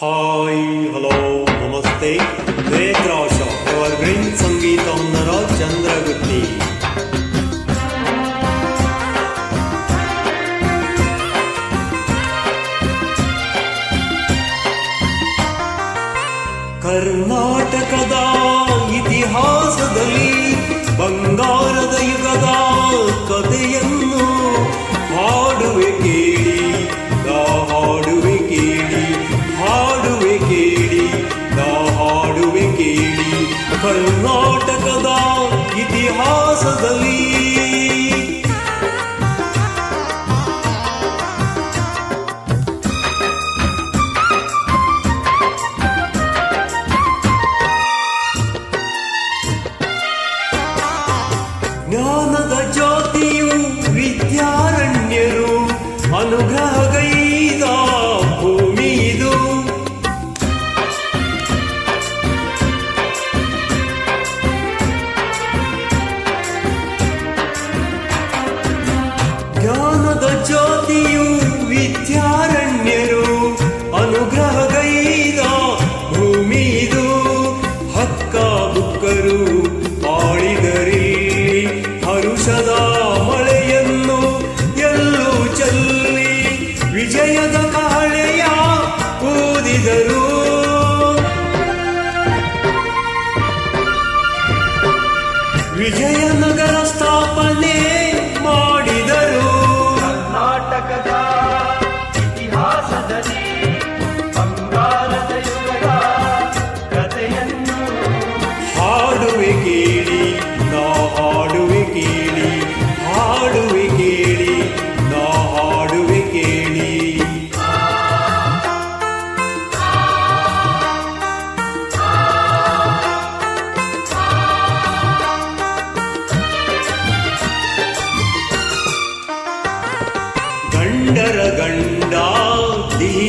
Hi hello ನಮಸ್ತೆ. ನೇತ್ರಾಶ hour green ಸಂಗೀತ ಒಂದರ ಚಂದ್ರಗುತ್ತಿ ಕರ್ನಾಟಕದ ಇತಿಹಾಸದಲ್ಲಿ ಬಂಗಾರದ ಹಾಡುವೆ ಕೇಳಿ ನಾ ಹಾಡುವೆ ಕೇಳಿ. ಕರ್ನಾಟಕದ ಇತಿಹಾಸದಲ್ಲಿ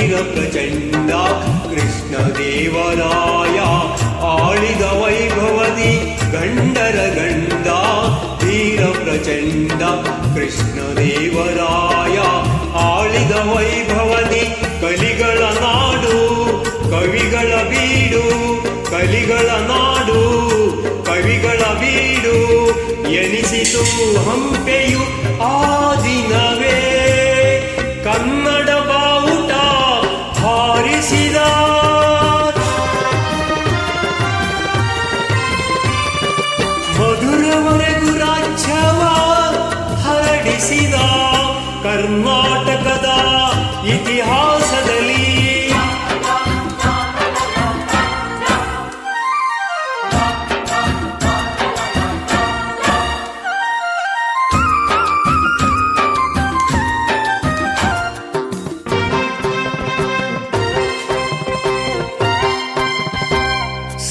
ಪ್ರಚಂಡ ಕೃಷ್ಣ ದೇವರಾಯ ಆಳಿದ ವೈಭವದಿ ಗಂಡರ ಗಂಡ ಧೀರ ಪ್ರಚಂಡ ಕೃಷ್ಣ ದೇವರಾಯ ಆಳಿದ ವೈಭವದಿ ಕಲಿಗಳ ನಾಡು, ಕವಿಗಳ ಬೀಡು, ಕಲಿಗಳ ನಾಡು, ಕವಿಗಳ ಬೀಡು ಎನಿಸಿತು ಹಂಪೆಯು ಆ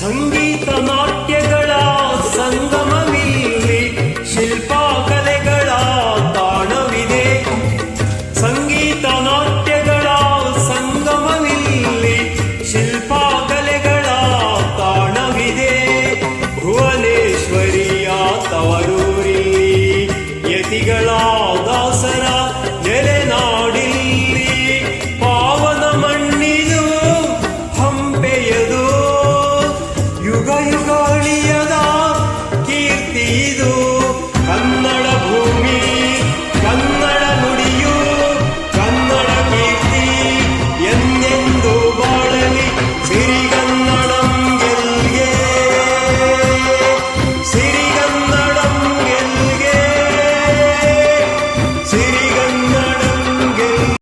ಸಂಗೀತ ನಾಟ್ಯಗಳ ಸಂಗಮವಿಲ್ಲಿ ಶಿಲ್ಪಕಲೆಗಳ ತಾಣವಿದೆ. ಸಂಗೀತ ನಾಟ್ಯಗಳ ಸಂಗಮವಿಲ್ಲಿ ಶಿಲ್ಪಕಲೆಗಳ ತಾಣವಿದೆ. ಭುವನೇಶ್ವರಿಯ ತವರೂರಿ ಯತಿಗಳ வாழியதா கீர்த்தி இதோ